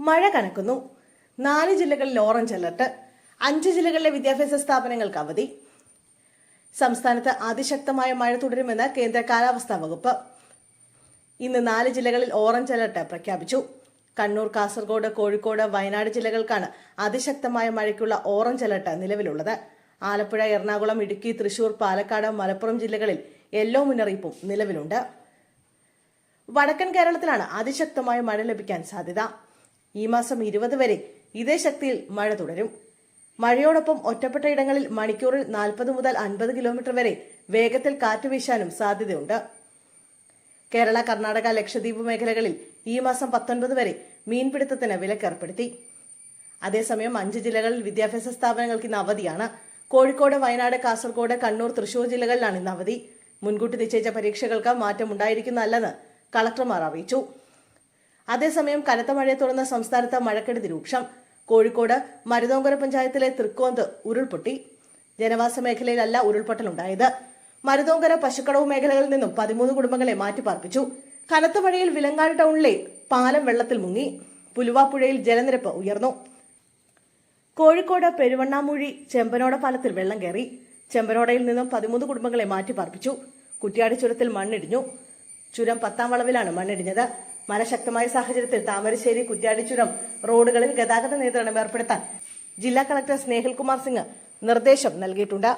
മഴ കനക്കുന്നു. നാല് ജില്ലകളിൽ ഓറഞ്ച് അലർട്ട്. അഞ്ച് ജില്ലകളിലെ വിദ്യാഭ്യാസ സ്ഥാപനങ്ങൾക്ക് അവധി. സംസ്ഥാനത്ത് അതിശക്തമായ മഴ തുടരുമെന്ന് കേന്ദ്ര കാലാവസ്ഥാ വകുപ്പ്. ഇന്ന് നാല് ജില്ലകളിൽ ഓറഞ്ച് അലർട്ട് പ്രഖ്യാപിച്ചു. കണ്ണൂർ കാസർഗോഡ് കോഴിക്കോട് വയനാട് ജില്ലകൾക്കാണ് അതിശക്തമായ മഴയ്ക്കുള്ള ഓറഞ്ച് അലർട്ട് നിലവിലുള്ളത്. ആലപ്പുഴ എറണാകുളം ഇടുക്കി തൃശൂർ പാലക്കാട് മലപ്പുറം ജില്ലകളിൽ യെല്ലോ മുന്നറിയിപ്പും നിലവിലുണ്ട്. വടക്കൻ കേരളത്തിലാണ് അതിശക്തമായ മഴ ലഭിക്കാൻ സാധ്യത. ഈ മാസം ഇരുപത് വരെ ഇതേ ശക്തിയിൽ മഴ തുടരും. മഴയോടൊപ്പം ഒറ്റപ്പെട്ട ഇടങ്ങളിൽ മണിക്കൂറിൽ നാൽപ്പത് മുതൽ അൻപത് കിലോമീറ്റർ വരെ വേഗത്തിൽ കാറ്റ് വീശാനും സാധ്യതയുണ്ട്. കേരള കർണാടക ലക്ഷദ്വീപ് മേഖലകളിൽ ഈ മാസം പത്തൊൻപത് വരെ മീൻപിടുത്തത്തിന് വിലക്കേർപ്പെടുത്തി. അതേസമയം അഞ്ച് ജില്ലകളിൽ വിദ്യാഭ്യാസ സ്ഥാപനങ്ങൾക്ക് ഇന്ന് അവധിയാണ്. കോഴിക്കോട് വയനാട് കാസർഗോഡ് കണ്ണൂർ തൃശൂർ ജില്ലകളിലാണ് ഇന്ന് അവധി. മുൻകൂട്ടി നിശ്ചയിച്ച പരീക്ഷകൾക്ക് മാറ്റമുണ്ടായിരിക്കുന്നതല്ലെന്ന് കളക്ടർമാർ അറിയിച്ചു. അതേസമയം കനത്ത മഴയെ തുടർന്ന് സംസ്ഥാനത്ത് മഴക്കെടുതി രൂക്ഷം. കോഴിക്കോട് മരുതോങ്കര പഞ്ചായത്തിലെ തൃക്കോന്ത് ഉരുൾപൊട്ടി. ജനവാസ മേഖലയിലല്ല ഉരുൾപൊട്ടലുണ്ടായത്. മരുതോങ്കര പശുക്കടവ് മേഖലകളിൽ നിന്നും പതിമൂന്ന് കുടുംബങ്ങളെ മാറ്റിപ്പാർപ്പിച്ചു. കനത്ത മഴയിൽ വിലങ്ങാട് ടൗണിലെ പാലം വെള്ളത്തിൽ മുങ്ങി. പുലുവാപ്പുഴയിൽ ജലനിരപ്പ് ഉയർന്നു. കോഴിക്കോട് പെരുവണ്ണാമൂഴി ചെമ്പനോട പാലത്തിൽ വെള്ളം കയറി. ചെമ്പനോടയിൽ നിന്നും പതിമൂന്ന് കുടുംബങ്ങളെ മാറ്റിപ്പാർപ്പിച്ചു. കുറ്റിയാടി ചുരത്തിൽ മണ്ണിടിഞ്ഞു. ചുരം പത്താം വളവിലാണ് മണ്ണിടിഞ്ഞത്. മഴ ശക്തമായ സാഹചര്യത്തിൽ താമരശ്ശേരി കുറ്റ്യാടി ചുരം റോഡുകളിൽ ഗതാഗത നിയന്ത്രണം ഏർപ്പെടുത്താൻ ജില്ലാ കളക്ടർ സ്നേഹിൽകുമാർ സിംഗ് നിർദ്ദേശം നൽകിയിട്ടുണ്ട്.